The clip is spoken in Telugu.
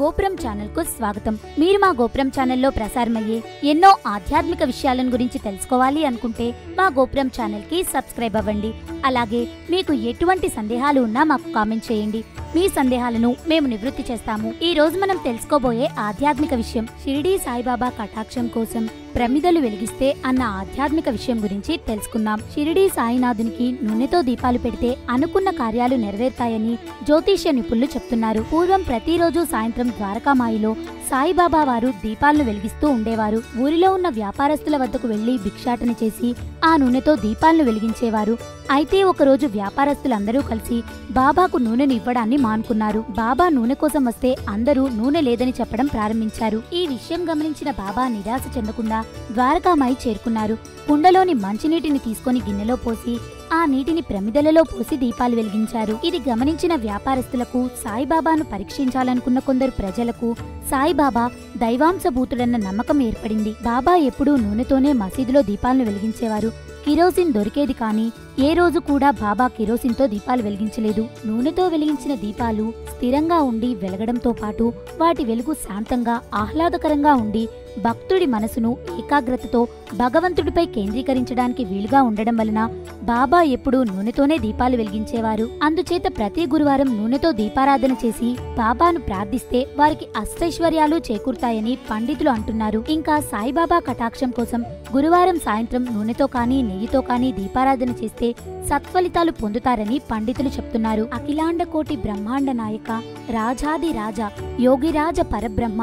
గోపురం ఛానల్కు స్వాగతం. మీరు మా గోపురం ఛానల్లో ప్రసారమయ్యే ఎన్నో ఆధ్యాత్మిక విషయాలను గురించి తెలుసుకోవాలి అనుకుంటే మా గోపురం ఛానల్కి సబ్స్క్రైబ్ అవ్వండి. అలాగే మీకు ఎటువంటి సందేహాలు ఉన్నా మాకు కామెంట్ చేయండి. మీ సందేహాలను మేము నివృత్తి చేస్తాము. ఈ రోజు మనం తెలుసుకోబోయే ఆధ్యాత్మిక విషయం షిరిడీ సాయిబాబా కటాక్షం కోసం ప్రమిదలు వెలిగిస్తే అన్న ఆధ్యాత్మిక విషయం గురించి తెలుసుకుందాం. షిరిడీ సాయినాథునికి నూనెతో దీపాలు పెడితే అనుకున్న కార్యాలు నెరవేరుతాయని జ్యోతిష్య నిపుణులు చెప్తున్నారు. పూర్వం ప్రతిరోజు సాయంత్రం ద్వారకామాయిలో సాయిబాబా వారు దీపాలను వెలిగిస్తూ ఉండేవారు. ఊరిలో ఉన్న వ్యాపారస్తుల వద్దకు వెళ్ళి భిక్షాటన చేసి ఆ నూనెతో దీపాలను వెలిగించేవారు. అయితే ఒకరోజు వ్యాపారస్తులందరూ కలిసి బాబాకు నూనెను ఇవ్వడాన్ని మానుకున్నారు. బాబా నూనె కోసం వస్తే అందరూ నూనె లేదని చెప్పడం ప్రారంభించారు. ఈ విషయం గమనించిన బాబా నిరాశ చెందకుండా ద్వారకామాయి చేరుకున్నారు. కుండలోని మంచినీటిని తీసుకొని గిన్నెలో పోసి ఆ నీటిని ప్రమిదలలో పోసి దీపాలు వెలిగించారు. ఇది గమనించిన వ్యాపారస్తులకు సాయిబాబాను పరీక్షించాలనుకున్న కొందరు ప్రజలకు సాయిబాబా దైవాంశభూతుడన్న నమ్మకం ఏర్పడింది. బాబా ఎప్పుడూ నూనెతోనే మసీదులో దీపాలను వెలిగించేవారు. కిరోసిన్ దొరికేది కానీ ఏ రోజు కూడా బాబా కిరోసిన్తో దీపాలు వెలిగించలేదు. నూనెతో వెలిగించిన దీపాలు స్థిరంగా ఉండి వెలగడంతో పాటు వాటి వెలుగు శాంతంగా ఆహ్లాదకరంగా ఉండి భక్తుడి మనసును ఏకాగ్రతతో భగవంతుడిపై కేంద్రీకరించడానికి వీలుగా ఉండడం వలన బాబా ఎప్పుడూ నూనెతోనే దీపాలు వెలిగించేవారు. అందుచేత ప్రతి గురువారం నూనెతో దీపారాధన చేసి బాబాను ప్రార్థిస్తే వారికి అష్టైశ్వర్యాలు చేకూరుతాయని పండితులు అంటున్నారు. ఇంకా సాయిబాబా కటాక్షం కోసం గురువారం సాయంత్రం నూనెతో కానీ నెయ్యితో కానీ దీపారాధన చేస్తే సత్ఫలితాలు పొందుతారని పండితులు చెప్తున్నారు. అఖిలాండ కోటి బ్రహ్మాండ నాయక రాజాది రాజా యోగిరాజ పరబ్రహ్మ